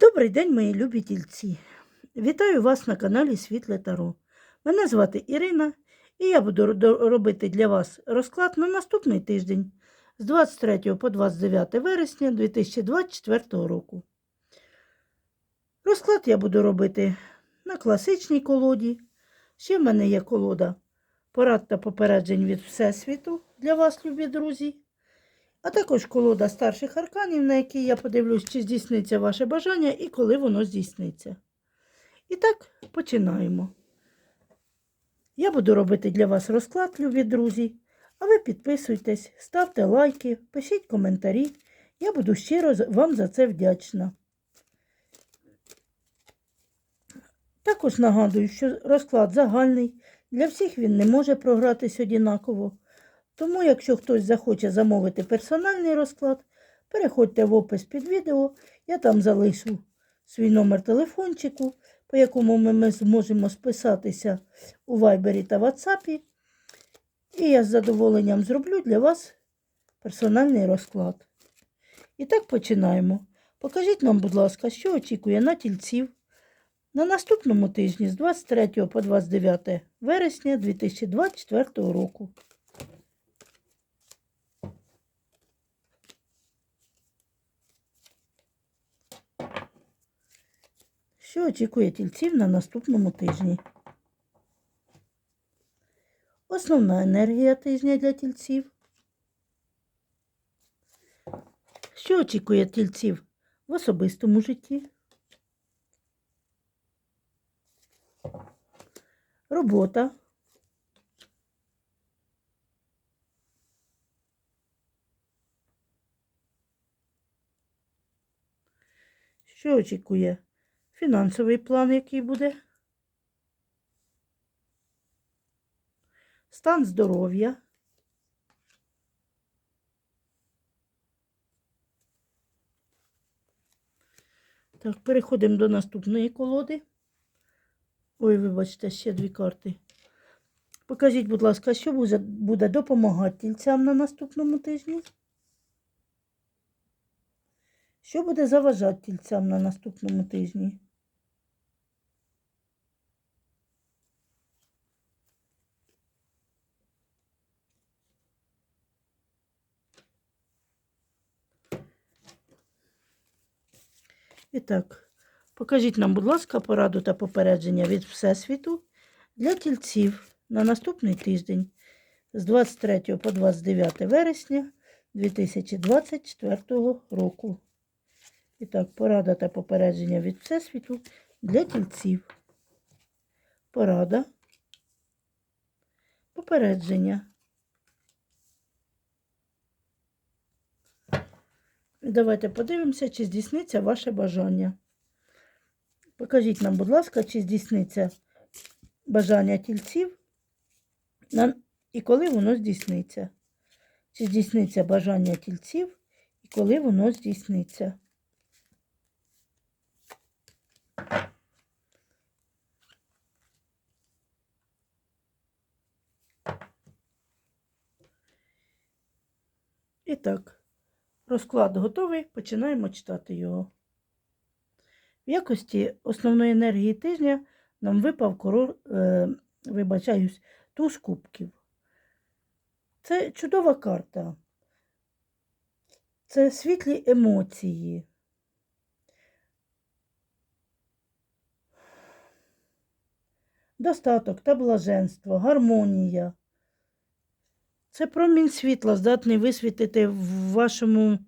Добрий день, мої любі тільці. Вітаю вас на каналі Світле Таро. Мене звати Ірина, і я буду робити для вас розклад на наступний тиждень з 23 по 29 вересня 2024 року. Розклад я буду робити на класичній колоді. Ще в мене є колода порад та попереджень від Всесвіту для вас, любі друзі. А також колода старших арканів, на якій я подивлюсь, чи здійсниться ваше бажання і коли воно здійсниться. І так, починаємо. Я буду робити для вас розклад, любі друзі. А ви підписуйтесь, ставте лайки, пишіть коментарі. Я буду щиро вам за це вдячна. Також нагадую, що розклад загальний. Для всіх він не може програтись однаково. Тому, якщо хтось захоче замовити персональний розклад, переходьте в опис під відео, я там залишу свій номер телефончику, по якому ми, зможемо списатися у Вайбері та Ватсапі. І я з задоволенням зроблю для вас персональний розклад. І так починаємо. Покажіть нам, будь ласка, що очікує на тільців на наступному тижні з 23 по 29 вересня 2024 року. Що очікує тільців на наступному тижні? Основна енергія тижня для тільців. Що очікує тільців в особистому житті? Робота. Що очікує фінансовий план, який буде? Стан здоров'я. Так, переходимо до наступної колоди. Ой, вибачте, ще дві карти. Покажіть, будь ласка, що буде, допомагати тільцям на наступному тижні? Що буде заважати тільцям на наступному тижні? І так, покажіть нам, будь ласка, пораду та попередження від Всесвіту для тільців на наступний тиждень з 23 по 29 вересня 2024 року. І так, порада та попередження від Всесвіту для тільців. Порада. Попередження. Давайте подивимося, чи здійсниться ваше бажання. Покажіть нам, будь ласка, чи здійсниться бажання тільців і коли воно здійсниться. Чи здійсниться бажання тільців і коли воно здійсниться. І так, розклад готовий, починаємо читати його. В якості основної енергії тижня нам випав король, е, вибачаюсь, туз кубків. Це чудова карта. Це світлі емоції. Достаток та блаженство, гармонія. Це промінь світла, здатний висвітити в вашому,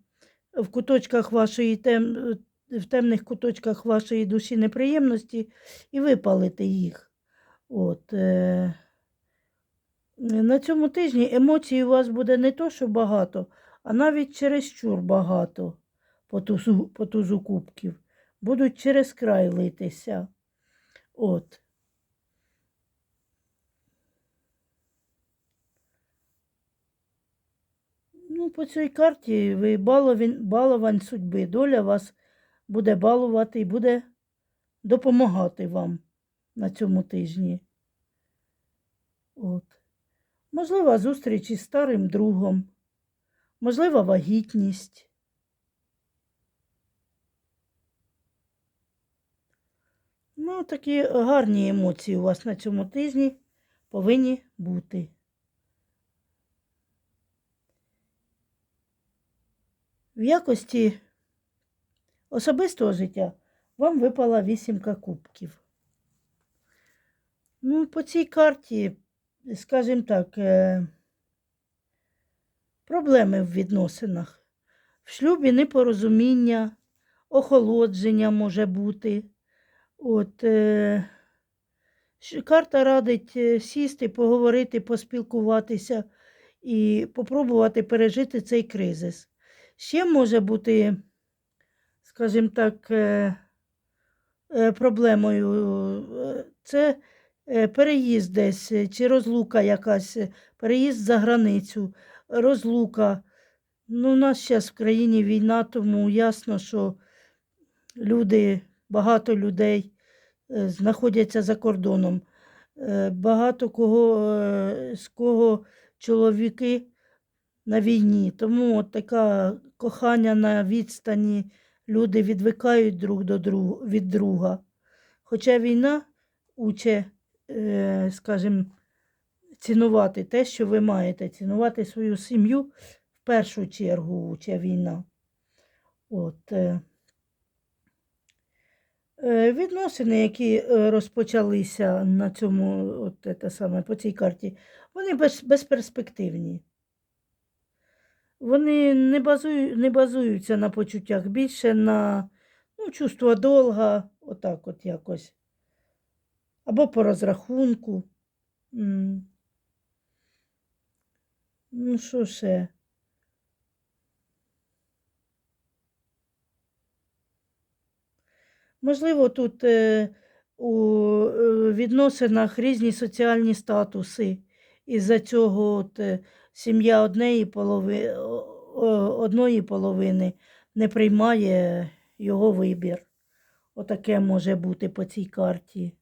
в куточках вашої тем, в темних куточках вашої душі неприємності і випалити їх. От, е, на цьому тижні емоцій у вас буде не то, що багато, а навіть чересчур багато по тузу, по тузу кубків. Будуть через край литися. От. Ну, по цій карті ви баловін, баловань судьби. Доля вас буде балувати і буде допомагати вам на цьому тижні. От. Можлива зустріч із старим другом, можлива вагітність. Ну, такі гарні емоції у вас на цьому тижні повинні бути. В якості особистого життя вам випала вісімка кубків. Ну, по цій карті, скажімо так, е, проблеми в відносинах. В шлюбі непорозуміння, охолодження може бути. От, е, карта радить е, сісти, поговорити, поспілкуватися і попробувати пережити цей кризис. Ще може бути, скажімо так, е, е, проблемою е, це переїзд десь, чи розлука якась, переїзд за границю, розлука. Ну, у нас зараз в країні війна, тому ясно, що люди, багато людей знаходяться за кордоном. Багато кого, з кого чоловіки на війні. Тому от така кохання на відстані, люди відвикають друг до друг, від друга. Хоча війна уче, е, скажімо, цінувати те, що ви маєте, цінувати свою сім'ю в першу чергу уче війна. От, е, Е, Відносини, які розпочалися на цьому, от саме, по цій карті, вони без, безперспективні. Вони не, базую, не базуються на почуттях, більше на ну, чувство долга, отак от якось. Або по розрахунку. Ну, що ще? Можливо, тут е, у е, відносинах різні соціальні статуси. Із-за цього от, е, сім'я однієї полови, одної половини не приймає його вибір. Отаке може бути по цій карті.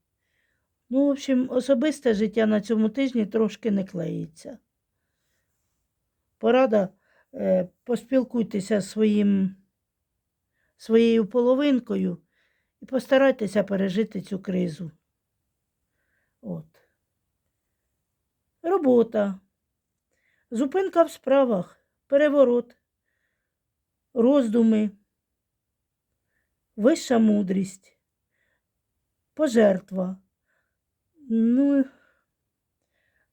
Ну, в общем, особисте життя на цьому тижні трошки не клеїться. Порада, е, поспілкуйтеся зі своїм, своєю половинкою і постарайтеся пережити цю кризу. От. Робота. Зупинка в справах, переворот, роздуми, вища мудрість, пожертва. Ну,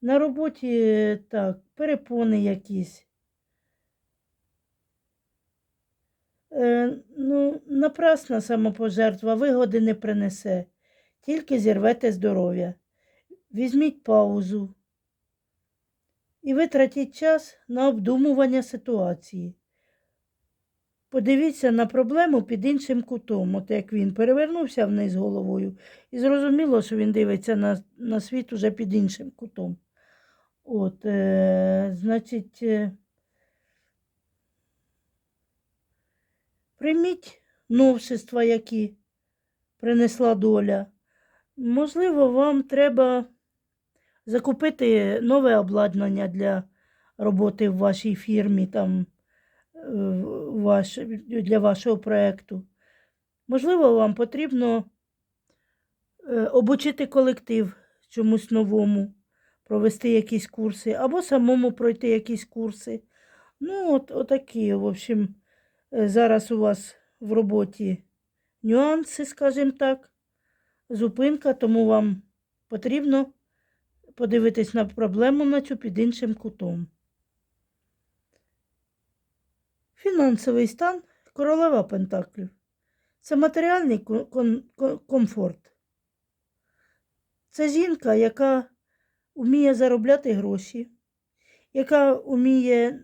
на роботі так, перепони якісь. Е, ну, напрасна самопожертва вигоди не принесе, тільки зірвете здоров'я. Візьміть паузу і витратіть час на обдумування ситуації. Подивіться на проблему під іншим кутом, от як він перевернувся вниз головою, і зрозуміло, що він дивиться на, на світ уже під іншим кутом. От, е, значить, е, прийміть новшества, які принесла доля. Можливо, вам треба закупити нове обладнання для роботи в вашій фірмі, там, е, ваш, для вашого проєкту. Можливо, вам потрібно е, обучити колектив чомусь новому, провести якісь курси, або самому пройти якісь курси. Ну, от, отакі, в общем, е, зараз у вас в роботі нюанси, скажімо так, зупинка, тому вам потрібно подивитись на проблему на цю під іншим кутом. Фінансовий стан королева Пентаклів. Це матеріальний комфорт. Це жінка, яка вміє заробляти гроші, яка вміє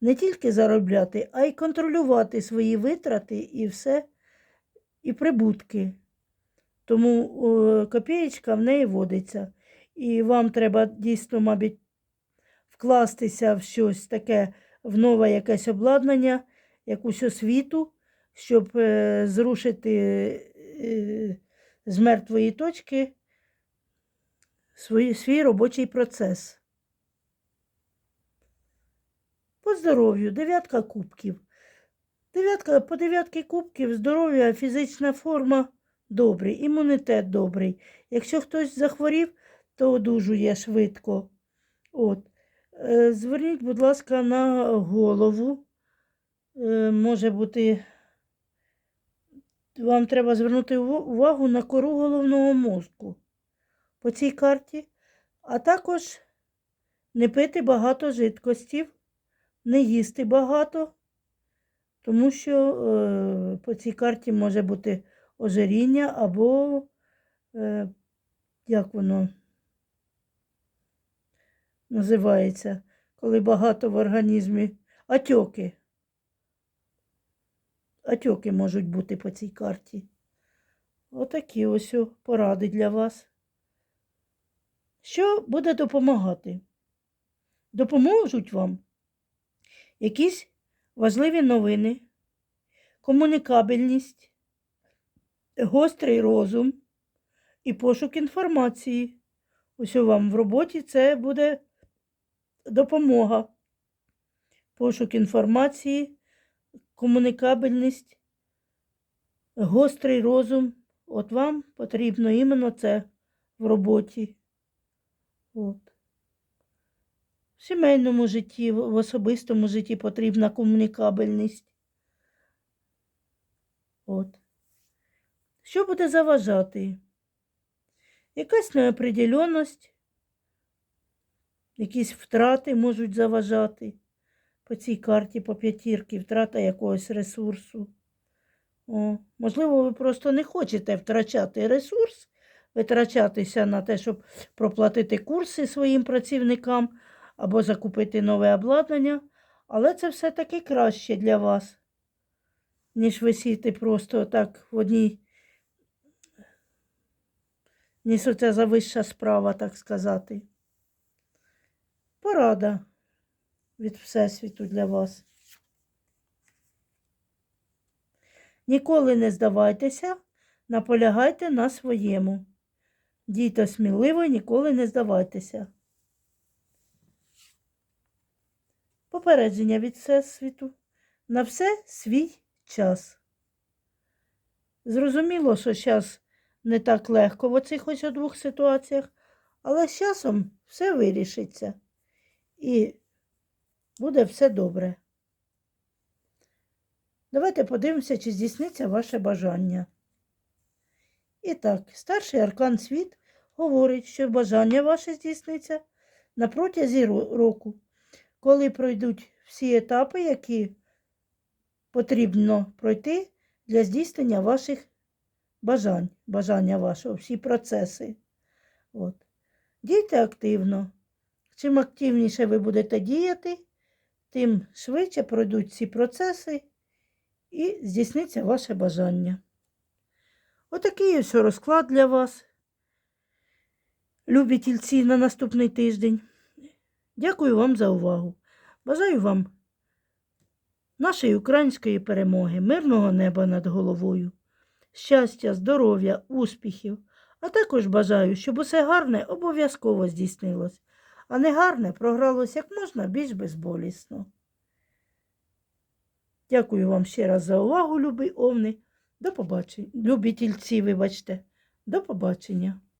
не тільки заробляти, а й контролювати свої витрати і все, і прибутки. Тому копієчка в неї водиться. І вам треба дійсно, мабуть, вкластися в щось таке, в нове якесь обладнання, якусь освіту, щоб е, зрушити е, з мертвої точки свій, свій робочий процес. По здоров'ю, дев'ятка кубків. Дев'ятка, по дев'ятки кубків здоров'я, фізична форма добрий, імунітет добрий. Якщо хтось захворів, то одужує швидко. От. Е, Зверніть, будь ласка, на голову. Е, Може бути, вам треба звернути увагу на кору головного мозку по цій карті, а також не пити багато жидкостів, не їсти багато, тому що е, по цій карті може бути ожиріння або е, як воно називається, коли багато в організмі атьоки. Атьоки можуть бути по цій карті. Отакі ось поради для вас. Що буде допомагати? Допоможуть вам якісь важливі новини, комунікабельність, гострий розум і пошук інформації. Ось вам в роботі це буде допомога. Пошук інформації, комунікабельність, гострий розум. От вам потрібно іменно це в роботі. От. В сімейному житті, в особистому житті потрібна комунікабельність. От. Що буде заважати? Якась неопределеність, якісь втрати можуть заважати по цій карті по п'ятірки, втрата якогось ресурсу. О, можливо, ви просто не хочете втрачати ресурс, витрачатися на те, щоб проплатити курси своїм працівникам або закупити нове обладнання, але це все-таки краще для вас, ніж висіти просто так в одній, ніж оця завища справа, так сказати. Порада від Всесвіту для вас. Ніколи не здавайтеся, наполягайте на своєму. Дійте сміливо ніколи не здавайтеся. Попередження від Всесвіту. На все свій час. Зрозуміло, що зараз не так легко в оцих ось двох ситуаціях, але з часом все вирішиться і буде все добре. Давайте подивимося, чи здійсниться ваше бажання. І так, старший аркан світ говорить, що бажання ваше здійсниться на протязі року, коли пройдуть всі етапи, які потрібно пройти для здійснення ваших бажань, бажання вашого, всі процеси. От. Дійте активно. Чим активніше ви будете діяти, тим швидше пройдуть ці процеси і здійсниться ваше бажання. Отакий ось розклад для вас, любі тільці на наступний тиждень. Дякую вам за увагу. Бажаю вам нашої української перемоги, мирного неба над головою, щастя, здоров'я, успіхів, а також бажаю, щоб усе гарне обов'язково здійснилось, а негарне програлось як можна більш безболісно. Дякую вам ще раз за увагу, любі овни. До побачення. Любі тільці, вибачте. До побачення.